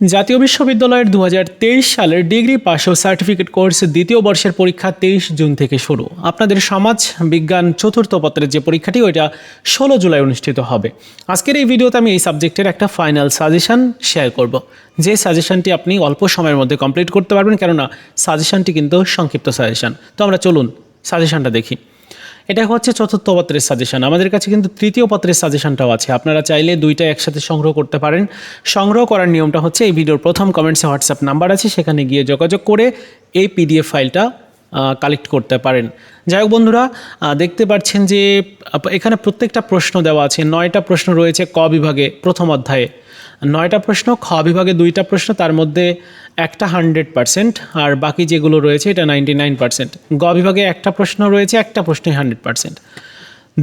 জাতীয় বিশ্ববিদ্যালয়ের দু হাজার তেইশ সালের ডিগ্রি পাস ও সার্টিফিকেট কোর্স দ্বিতীয় বর্ষের পরীক্ষা তেইশ জুন থেকে শুরু। আপনাদের সমাজ, বিজ্ঞান চতুর্থ পত্রের যে পরীক্ষাটি, ওইটা ষোলো জুলাই অনুষ্ঠিত হবে। আজকের এই ভিডিওতে আমি এই সাবজেক্টের একটা ফাইনাল সাজেশন শেয়ার করব। যে সাজেশনটি আপনি অল্প সময়ের মধ্যে কমপ্লিট করতে পারবেন, কেননা সাজেশনটি কিন্তু সংক্ষিপ্ত সাজেশন তো আমরা চলুন সাজেশনটা দেখি। এটা হচ্ছে চতুর্থ পত্রের সাজেশন আমাদের কাছে কিন্তু তৃতীয় পাত্রের সাজেশনটাও আছে। আপনারা চাইলে দুইটা একসাথে সংগ্রহ করতে পারেন। সংগ্রহ করার নিয়মটা হচ্ছে, এই ভিডিওর প্রথম কমেন্টসে হোয়াটসঅ্যাপ নাম্বার আছে, সেখানে গিয়ে যোগাযোগ করে এই পিডিএফ ফাইলটা কালেক্ট করতে পারেন। যাই হোক বন্ধুরা দেখতে পাচ্ছেন যে এখানে প্রত্যেকটা প্রশ্ন দেওয়া আছে। নয়টা প্রশ্ন রয়েছে ক বিভাগে, প্রথম অধ্যায়ে। নয়টা প্রশ্ন, খ বিভাগে দুইটা প্রশ্ন, তার মধ্যে একটা হান্ড্রেড পার্সেন্ট আর বাকি যেগুলো রয়েছে, এটা নাইনটি নাইন পার্সেন্ট গ বিভাগে একটা প্রশ্ন রয়েছে, একটা প্রশ্নে হান্ড্রেড পার্সেন্ট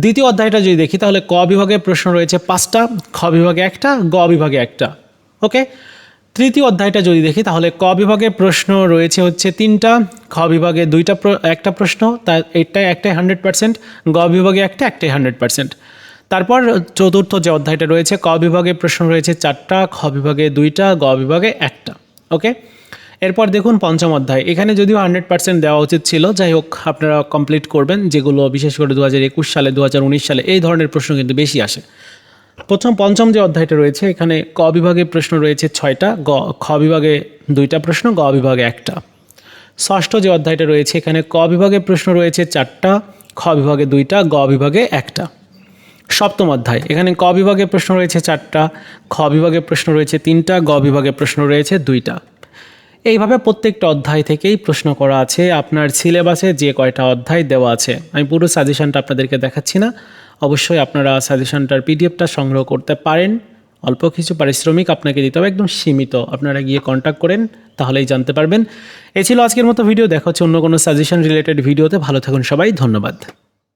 দ্বিতীয় অধ্যায়টা যদি দেখি, তাহলে ক বিভাগে প্রশ্ন রয়েছে পাঁচটা, খ বিভাগে একটা, গ বিভাগে একটা। ওকে তৃতীয় অধ্যায়টা যদি দেখি, তাহলে ক বিভাগে প্রশ্ন রয়েছে হচ্ছে তিনটা, খ বিভাগে দুইটা একটা প্রশ্ন তা এটাই একটাই হান্ড্রেড পার্সেন্ট গ বিভাগে একটা একটাই হান্ড্রেড পার্সেন্ট তারপর চতুর্থ যে অধ্যায়টা রয়েছে, ক বিভাগে প্রশ্ন রয়েছে চারটা, খ বিভাগে দুইটা, গ বিভাগে একটা ওকে এরপর দেখুন পঞ্চম অধ্যায়। এখানে যদিও হান্ড্রেড পার্সেন্ট দেওয়া উচিত ছিল, যাই হোক আপনারা কমপ্লিট করবেন, যেগুলো বিশেষ করে দু হাজার একুশ সালে দু হাজার উনিশ সালে, এই ধরনের প্রশ্ন কিন্তু বেশি আসে। প্রথম পঞ্চম যে অধ্যায়টা রয়েছে, এখানে ক বিভাগে প্রশ্ন রয়েছে ছয়টা। গ, খ বিভাগে দুইটা প্রশ্ন, গ বিভাগে একটা। ষষ্ঠ যে অধ্যায়টা রয়েছে, এখানে ক বিভাগে প্রশ্ন রয়েছে চারটা, খ বিভাগে দুইটা, গ বিভাগে একটা। সপ্তম অধ্যায়, এখানে ক বিভাগে প্রশ্ন রয়েছে চারটা, খ বিভাগে প্রশ্ন রয়েছে তিনটা, গ বিভাগে প্রশ্ন রয়েছে দুইটা। এইভাবে প্রত্যেকটা অধ্যায় থেকেই প্রশ্ন করা আছে। আপনার সিলেবাসে যে কয়টা অধ্যায় দেওয়া আছে, আমি পুরো সাজেশনটা আপনাদেরকে দেখাচ্ছি না। অবশ্যই আপনারা সাজেশনটার পিডিএফটা সংগ্রহ করতে পারেন। অল্প কিছু পারিশ্রমিক আপনাকে দিতে হবে, একদম সীমিত। আপনারা গিয়ে কন্ট্যাক্ট করেন, তাহলেই জানতে পারবেন। এ ছিল আজকের মতো ভিডিও, দেখা হচ্ছে অন্য কোনো সাজেশন রিলেটেড ভিডিওতে। ভালো থাকুন সবাই, ধন্যবাদ।